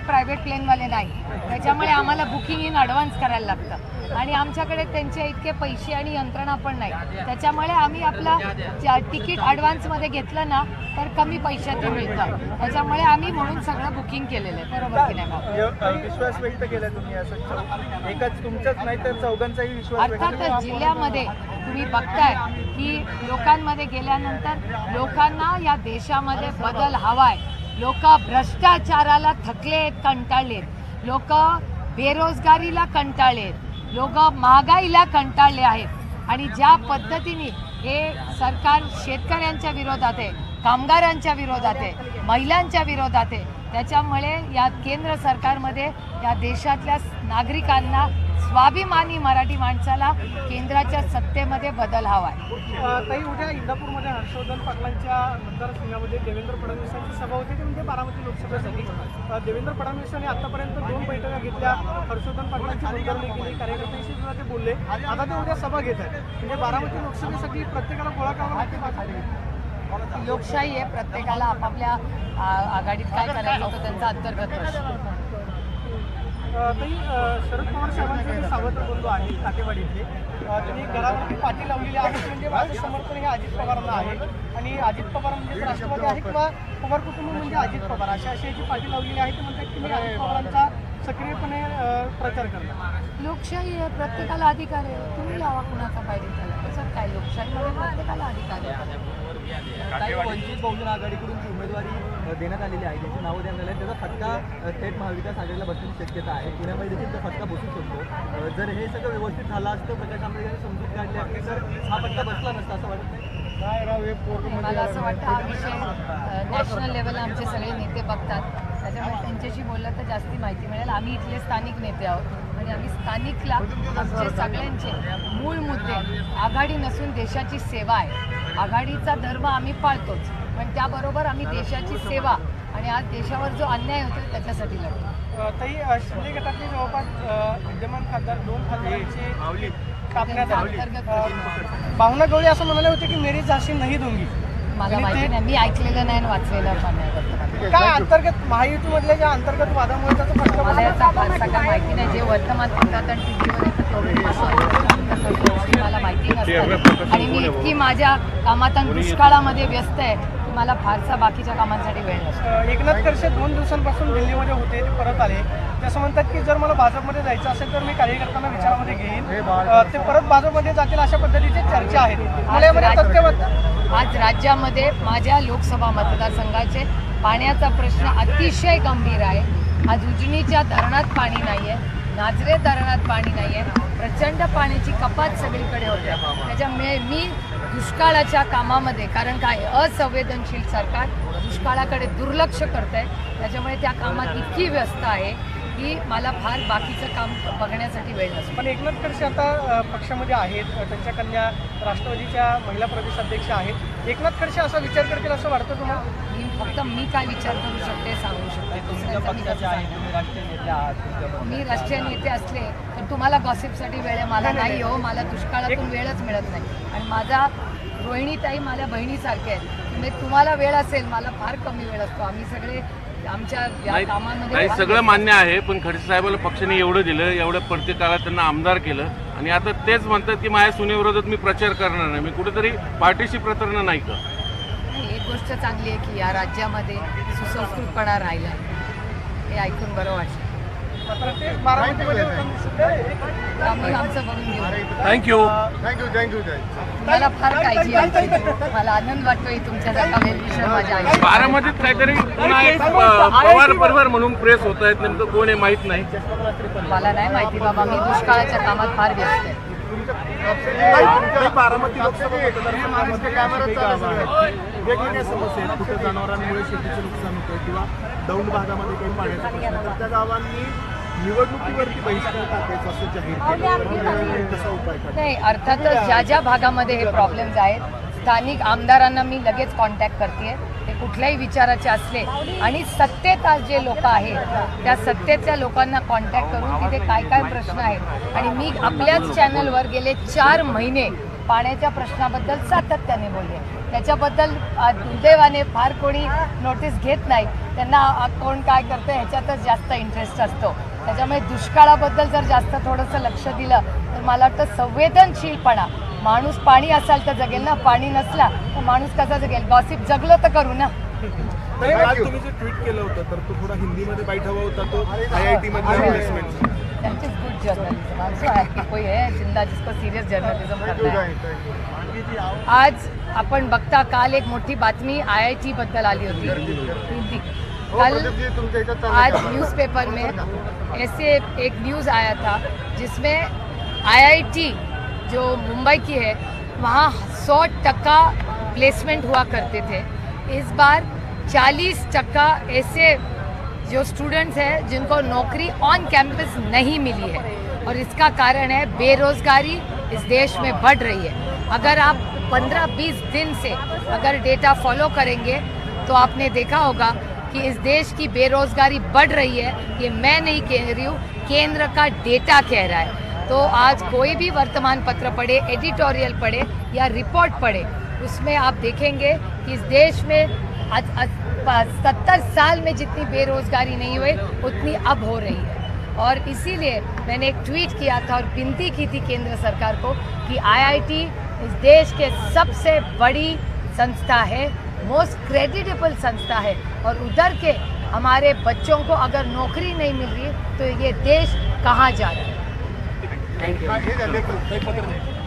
Private प्लेनवाले नाही. त्याच्यामुळे आम्हाला बुकिंग इन ॲडव्हान्स करायला लागतं. आणि आमच्याकडे त्यांचे इतके पैसे आणि यंत्रणा पण नाही. त्याच्यामुळे आम्ही आपला तिकीट ॲडव्हान्समध्ये घेतलं ना तर कमी पैशात ते मिळतं. त्याच्यामुळे आम्ही म्हणून सगळं बुकिंग केलेलं आहे. बरोबर की नाही विश्वास व्यक्त केला तुम्ही असं? एकाच तुमचाच नाही तर चौघांचाही विश्वास अर्थातच जिल्ह्यामध्ये तुम्ही बघताय की लोकांमध्ये गेल्यानंतर लोकांना या देशामध्ये बदल हवाय. लोक भ्रष्टाचाराला थकलेत कंटाळलेत. लोक बेरोजगारीला कंटाळलेत. लोक महागाईला कंटाळले आहेत. आणि ज्या पद्धतीने हे सरकार शेतकऱ्यांच्या विरोधात आहे कामगारांच्या विरोधात आहे महिलांच्या विरोधात आहे त्याच्यामुळे या केंद्र सरकारमध्ये या देशातल्या नागरिकांना स्वाभिमानी मराठी माणसाला केंद्राच्या सत्तेमध्ये बदल हवा आहे ताई उद्या इंदापूरमध्ये हर्षवर्धन पाटलांच्या मतदारसंघामध्ये देवेंद्र फडणवीसांची सभा होती. ती म्हणजे बारामती लोकसभेसाठी देवेंद्र फडणवीसांनी आतापर्यंत दोन बैठका घेतल्या. हर्षवर्धन पाटलांची बोलणी केली. कार्यकर्त्यांशी सुद्धा ते बोलले. आता ते उद्या सभा घेत आहेत. म्हणजे बारामती लोकसभेसाठी प्रत्येकाला गोळा करावा लागते. लोकशाही आहे प्रत्येकाला आपापल्या आघाडीत काय करायचं होतं त्यांचा अंतर्गत प्रश्न ताई शरद पवार साहेबांचे जे सावत्र बंधू आहे काटेवाडीतले त्यांनी घरावरती पाठी लावलेली आहे म्हणजे माझं समर्थन हे अजित पवारांना आहे. आणि अजित पवार म्हणजे राष्ट्रवादी आहे किंवा पवार कुटुंब म्हणजे अजित पवार अशा अशी याची पाठी लावलेली आहे ते म्हणतात की मी अजित पवारांचा सक्रियपणे प्रचार करणार लोकशाही आहे प्रत्येकाला अधिकार आहे. तुम्ही लावा कुणाचा पाहिजे त्याला तसंच काय? लोकशाहीमध्ये प्रत्येकाला अधिकार आहे. काही वंचित बहुजन आघाडीकडून जी उमेदवारी देण्यात आलेली आहे त्यांची नावं देण्यात आली त्याचा फटका थेट महाविकास आघाडीला बसण्याची शक्यता आहे. पुण्यामध्ये देखील तो फटका बसू शकतो. जर हे सगळं व्यवस्थित झालं असतं प्रकाश आंबेडकरांनी समजूत काढली असती तर हा फटका बसला नसता असं वाटत नाही काय राव हे पोरं मला असं वाटतं हा विषय नॅशनल लेवलला आमचे सगळे नेते बघतात. त्याच्यामुळे त्यांच्याशी बोललं तर जास्ती माहिती मिळेल. आम्ही इथले स्थानिक नेते आहोत. आणि आम्ही स्थानिकला आमचे सगळ्यांचे मूळ मुद्दे आघाडी नसून देशाची सेवा आहे. आघाडीचा धर्म आम्ही पाळतोच. पण त्याबरोबर आम्ही देशाची सेवा आणि आज देशावर जो अन्याय होतो त्याच्यासाठी लढतो अ, शिंदे गटातले जवळपास विद्यमान खासदार दोन खासदारांचे कापण्यात भावना गवळी असं म्हणाले होते की मेरी झाशी नाही दोंगी. मला माहिती नाही. मी ऐकलेलं नाही आणि वाचलेलं पण नाही. काय अंतर्गत महायुतीमधल्या ज्या अंतर्गत वादामुळे त्याचा फटका मला? याचा फारसा काय माहिती नाही. जे वर्तमानपत्रात आणि टी व्हीवर येतं तेवढं मला माहिती नसतात. आणि मी इतकी माझ्या कामात दुष्काळामध्ये व्यस्त आहे. मला फारसा बाकीच्या कामांसाठी वेळ नसतो. एकनाथ खडसे दोन दिवसांपासून दिल्लीमध्ये होते ते परत आले. ते असं म्हणतात की जर मला भाजपमध्ये जायचं असेल तर मी कार्यकर्त्यांना विचारामध्ये घेईन. ते परत भाजपमध्ये जातील अशा पद्धतीची चर्चा आहे आज राज्यामध्ये माझ्या लोकसभा मतदारसंघाचे पाण्याचा प्रश्न अतिशय गंभीर आहे. आज उजनीच्या धरणात पाणी नाही आहे नाझरे धरणात पाणी नाही आहे प्रचंड पाण्याची कपात सगळीकडे होते. त्याच्यामुळे मी दुष्काळाच्या कामामध्ये कारण काय? असंवेदनशील सरकार दुष्काळाकडे दुर्लक्ष करत आहे त्याच्यामुळे त्या कामात इतकी व्यस्त आहे की मला फार बाकीचं काम बघण्यासाठी वेळ नसतो. पण एकनाथ खडसे आता पक्षामध्ये आहेत त्यांच्या कन्या राष्ट्रवादीच्या महिला प्रदेशाध्यक्ष आहेत. एकनाथ खडसे असा विचार करतील असं वाटतं तुम्हाला? मी फक्त मी काय विचार करू शकते सांगू शकते. मी राष्ट्रीय नेते असले तर तुम्हाला गॉसिपसाठी वेळ आहे. मला नाही हो मला दुष्काळातून वेळच मिळत नाही. आणि माझा रोहिणीताई माझ्या बहिणीसारखे आहेत. म्हणजे तुम्हाला वेळ असेल मला फार कमी वेळ असतो. आम्ही सगळे आमच्या या कामामध्ये नाही, सगळं मान्य आहे पण खडसे साहेबाला पक्षाने एवढं दिलं एवढं प्रत्येक काळात त्यांना आमदार केलं. आणि आता तेच म्हणतात की माझ्या सुनेविरोधात मी प्रचार करणार नाही. मी कुठेतरी पार्टीशी प्रतारणा नाही का नाही, एक गोष्ट चांगली आहे की या राज्यामध्ये सुसंस्कृतपणा राहिला हे ऐकून बरं वाटलं. थँक्यू थँक्यू थँक्यू मला फार काळजी. मला आनंद वाटतोय आई बारामतीत काहीतरी पवार परिवार म्हणून प्रेस होत आहेत. नेमकं कोण आहे माहीत नाही. मला नाही माहिती बाबा मी दुष्काळाच्या कामात फार व्यस्त आहे. बारामती लोकसभा मतदारसंघामध्ये कॅमेरा वेगवेगळ्या समस्या आहेत. कुठे जनावरांमुळे शेतीचं नुकसान होतं किंवा दौंड भागामध्ये काही पाण्याचा प्रश्न त्या गावांनी निवडणुकीवरती बहिष्कार टाकायचा असं जाहीर केलं. कसा उपाय काढला नाही अर्थातच ज्या ज्या भागामध्ये हे प्रॉब्लेम्स आहेत स्थानिक आमदारांना मी लगेच कॉन्टॅक्ट करते ते कुठल्याही विचाराचे असले आणि सत्तेत आज जे लोक आहेत त्या सत्तेतल्या लोकांना कॉन्टॅक्ट करून तिथे काय काय प्रश्न आहेत. आणि मी आपल्याच चॅनलवर गेले चार महिने पाण्याच्या प्रश्नाबद्दल सातत्याने बोलले. त्याच्याबद्दल दुर्दैवाने फार कोणी नोटीस घेत नाही. त्यांना कोण काय करतं ह्याच्यातच जास्त इंटरेस्ट असतो. त्याच्यामुळे दुष्काळाबद्दल जर जास्त थोडंसं लक्ष दिलं तर मला वाटतं संवेदनशीलपणा. माणूस पाणी असाल तर जगेल ना पाणी नसला तर माणूस कसा जगेल? गॉसिप जगलो तर करू ना. तरी आज तुम्ही जे ट्विट केलं होतं तर तो थोडा हिंदीमध्ये बाईट हवा होता तो आय आय टी मधल्या placement that is good journalism I am so happy कोई है जिंदा जिसको सीरियस है. आज आपण बघता काल एक मोठी बातमी आय आय टी बद्दल आली होती. हिंदी कल आज न्यूज़पेपर में ऐसे एक न्यूज़ आया था जिसमें आईआईटी जो मुंबई की है वहाँ सौ टका प्लेसमेंट हुआ करते थे। इस बार चालीस टका ऐसे जो स्टूडेंट्स हैं जिनको नौकरी ऑन कैंपस नहीं मिली है। और इसका कारण है बेरोजगारी इस देश में बढ़ रही है। अगर आप 15-20 दिन से अगर डेटा फॉलो करेंगे तो आपने देखा होगा कि इस देश की बेरोजगारी बढ़ रही है, ये मैं नहीं कह रही हूँ, केंद्र का डेटा कह रहा है। तो आज कोई भी वर्तमान पत्र पढ़े, एडिटोरियल पढ़े या रिपोर्ट पढ़े, उसमें आप देखेंगे कि इस देश में सत्तर साल में जितनी बेरोजगारी नहीं हुई, उतनी अब हो रही है। और इसीलिए मैंने एक ट्वीट किया था और विनती की थी केंद्र सरकार को कि आईआईटी इस देश के सबसे बड़ी संस्था है मोस्ट क्रेडिटेबल संस्था है और उधर के हमारे बच्चों को अगर नौकरी नहीं मिल रही तो ये देश कहाँ जा रहा है? थैंक झाले